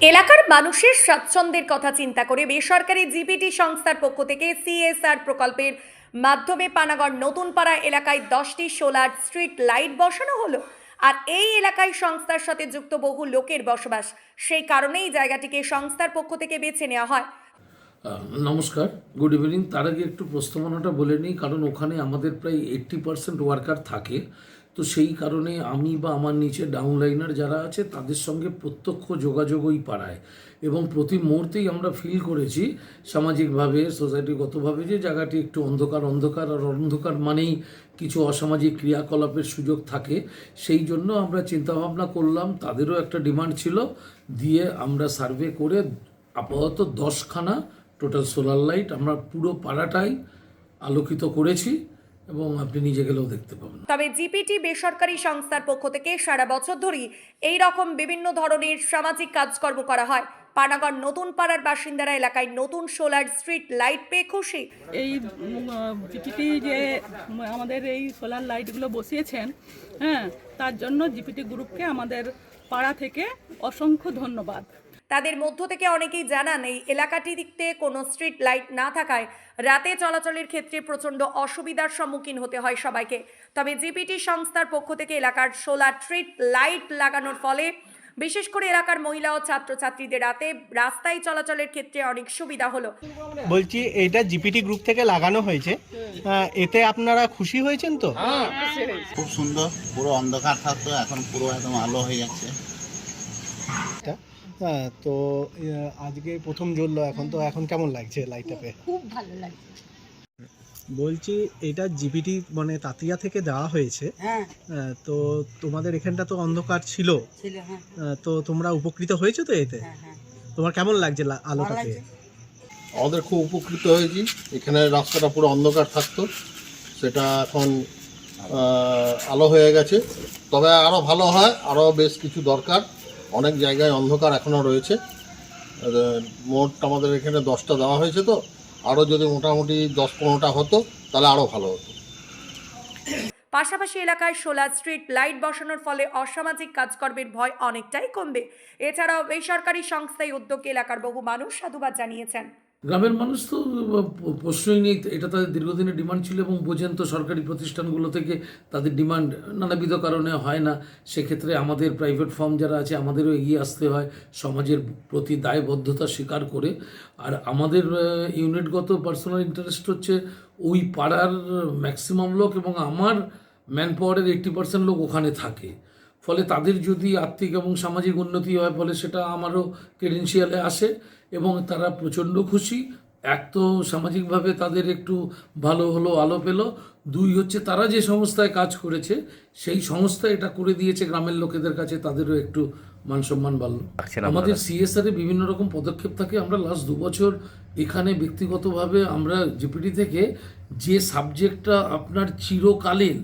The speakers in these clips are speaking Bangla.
এলাকার মানুষের স্বাচ্ছন্দ্যের কথা চিন্তা করে বেসরকারি জিপিটি সংস্থার পক্ষ থেকে সিএসআর প্রকল্পের মাধ্যমে পানাগড় নতুন পাড়া এলাকায় দশটি সোলার স্ট্রিট লাইট বসানো হলো। আর এই এলাকায় সংস্থার সাথে যুক্ত বহু লোকের বসবাস। সেই কারণেই জায়গাটিকে সংস্থার পক্ষ থেকে বেছে নেওয়া হয়। নমস্কার, গুড ইভিনিং। তার আগে একটু প্রস্তাবনাটা বলে নিই, কারণ ওখানে আমাদের প্রায় এইট্টি পার্সেন্ট ওয়ার্কার থাকে। তো সেই কারণে আমি বা আমার নিচে ডাউনলাইনার যারা আছে, তাদের সঙ্গে প্রত্যক্ষ যোগাযোগ ওই পাড়ায়। এবং প্রতি মুহূর্তেই আমরা ফিল করেছি সামাজিকভাবে সোসাইটিগতভাবে যে জায়গাটি একটু অন্ধকার অন্ধকার আর অন্ধকার মানেই কিছু অসামাজিক ক্রিয়াকলাপের সুযোগ থাকে। সেই জন্য আমরা চিন্তাভাবনা করলাম, তাদেরও একটা ডিমান্ড ছিল, দিয়ে আমরা সার্ভে করে আপাতত দশখানা টোটাল সোলার লাইট আমরা পুরো পাড়াটাই আলোকিত করেছি। এবং আপনি নিজে গেলেও দেখতে পাবেন। তবে জিপিটি বেসরকারি সংস্থার পক্ষ থেকে সারা বছর ধরেই এই রকম বিভিন্ন ধরনের সামাজিক কাজকর্ম করা হয়। পানাগড় নতুন পাড়ার বাসিন্দারা এলাকায় নতুন সোলার স্ট্রিট লাইট পেয়ে খুশি। এই জিপিটি যে আমাদের এই সোলার লাইটগুলো বসিয়েছেন হ্যাঁ তার জন্য জিপিটি গ্রুপকে আমাদের পাড়া থেকে অসংখ্য ধন্যবাদ। তাদের মধ্য থেকে অনেকেই জানান এই এলাকাটি এলাকাটিতে কোনো স্ট্রিট লাইট না থাকায় রাতে চলাচলের ক্ষেত্রে প্রচণ্ড অসুবিধার সম্মুখীন হতে হয় সবাইকে। তবে জিপিটি সংস্থার পক্ষ থেকে এলাকার সোলার স্ট্রিট লাইট লাগানোর ফলে বিশেষ করে এলাকার মহিলা ও ছাত্রছাত্রীদের রাতে রাস্তায় চলাচলের ক্ষেত্রে অনেক সুবিধা হলো। বলছি এটা জিপিটি গ্রুপ থেকে লাগানো হয়েছে। এতে আপনারা খুশি হয়েছেন তো? খুব সুন্দর পুরো অন্ধকার থাকতো এখন পুরো একদম আলো হয়ে যাচ্ছে। হ্যাঁ তো আজকে প্রথম জ্বললো এখন তো এখন কেমন লাগছে লাইটটা পেয়ে খুব ভালো লাগছে। বলছি এটা জিপিটি মানে তাতিয়া থেকে দেওয়া হয়েছে। হ্যাঁ। তো তোমাদের এখানটা তো অন্ধকার ছিল। ছিল হ্যাঁ। তো তোমরা উপকৃত হয়েছো তো এতে? হ্যাঁ হ্যাঁ। তোমার কেমন লাগছে লা- ভালো আলোটা পেয়ে আমাদের খুব উপকৃত হয়েছি। এখানে রাস্তাটা পুরো অন্ধকার থাকতো। সেটা এখন আলো হয়ে গেছে। তবে আরও ভালো হয় আরও বেশ কিছু দরকার। অনেক জায়গায় অন্ধকার এখনও রয়েছে। মোট আমাদের এখানে দশটা দেওয়া হয়েছে তো। আরও যদি মোটামুটি দশ পনেরোটা হতো, তাহলে আরও ভালো হতো। পাশাপাশি এলাকায় সোলার স্ট্রিট লাইট বসানোর ফলে অসামাজিক কাজকর্মের ভয় অনেকটাই কমবে। এছাড়াও বেসরকারি সংস্থায় উদ্যোগে এলাকার বহু মানুষ সাধুবাদ জানিয়েছেন। গ্রামের মানুষ তো প্রশ্নই নেই। এটা তাদের দীর্ঘদিনের ডিমান্ড ছিল এবং বোঝেন তো সরকারি প্রতিষ্ঠানগুলো থেকে তাদের ডিমান্ড নানাবিধ কারণে হয় না। সেক্ষেত্রে আমাদের প্রাইভেট ফার্ম যারা আছে, আমাদেরও এগিয়ে আসতে হয় সমাজের প্রতি দায়বদ্ধতা স্বীকার করে। আর আমাদের ইউনিটগত পার্সোনাল ইন্টারেস্ট হচ্ছে ওই পাড়ার ম্যাক্সিমাম লোক এবং আমার ম্যান পাওয়ারের এইট্টি পার্সেন্ট লোক ওখানে থাকে। ফলে তাদের যদি আর্থিক এবং সামাজিক উন্নতি হয় ফলে সেটা আমারও ক্রেডেন্সিয়ালে আসে এবং তারা প্রচণ্ড খুশি। এক তো সামাজিকভাবে তাদের একটু ভালো হলো আলো পেল। দুই হচ্ছে তারা যে সংস্থায় কাজ করেছে সেই সংস্থা এটা করে দিয়েছে গ্রামের লোকেদের কাছে তাদেরও একটু মান সম্মান বাড়লো আমাদের সিএসআর এ বিভিন্ন রকম পদক্ষেপ থাকে। আমরা লাস্ট দু বছর এখানে ব্যক্তিগতভাবে আমরা জিপিডি থেকে যে সাবজেক্টটা আপনার চিরকালীন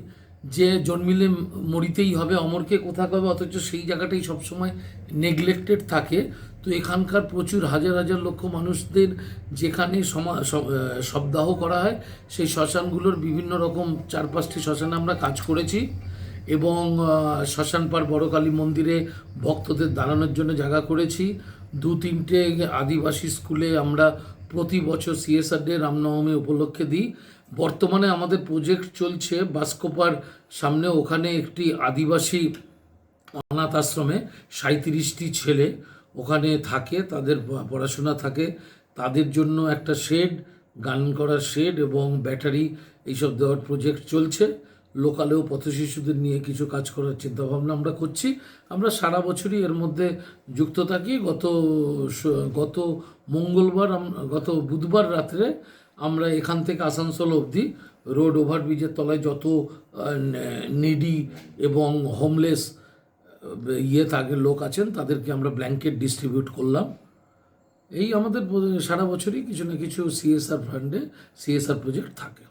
যে জন্মিলে মরিতেই হবে অমরকে কোথা হবে অথচ সেই জায়গাটাই সবসময় নেগলেক্টেড থাকে। তো এখানকার প্রচুর হাজার হাজার লক্ষ মানুষদের যেখানে শবদাহ করা হয় সেই শ্মশানগুলোর বিভিন্ন রকম চার পাঁচটি শ্মশানে আমরা কাজ করেছি এবং আহ, শ্মশান পাড় বড় কালী মন্দিরে ভক্তদের দাঁড়ানোর জন্য জায়গা করেছি। দু তিনটে আদিবাসী স্কুলে আমরা প্রতি বছর সিএসআর ডে রামনবমী উপলক্ষে দিই। বর্তমানে আমাদের প্রজেক্ট চলছে বাস্কোপার সামনে ওখানে একটি আদিবাসী অনাথ আশ্রমে সাঁত্রিশটি ছেলে ওখানে থাকে, তাদের পড়াশোনা থাকে। তাদের জন্য একটা শেড গান করার শেড এবং ব্যাটারি এইসব দেওয়ার প্রজেক্ট চলছে। লোকালেও পথশিশুদের নিয়ে কিছু কাজ করার চিন্তাভাবনা আমরা করছি। আমরা সারা বছরই এর মধ্যে যুক্ত থাকি। গত গত মঙ্গলবার গত বুধবার রাত্রে আমরা এখান থেকে আসানসোল অবধি রোড ওভারব্রিজের তলায় যত নিডি এবং হোমলেস ইয়ে থাকে লোক আছেন, তাদেরকে আমরা ব্ল্যাঙ্কেট ডিস্ট্রিবিউট করলাম। এই আমাদের সারা বছরই কিছু না কিছু সিএসআর ফান্ডে সিএসআর প্রজেক্ট থাকে।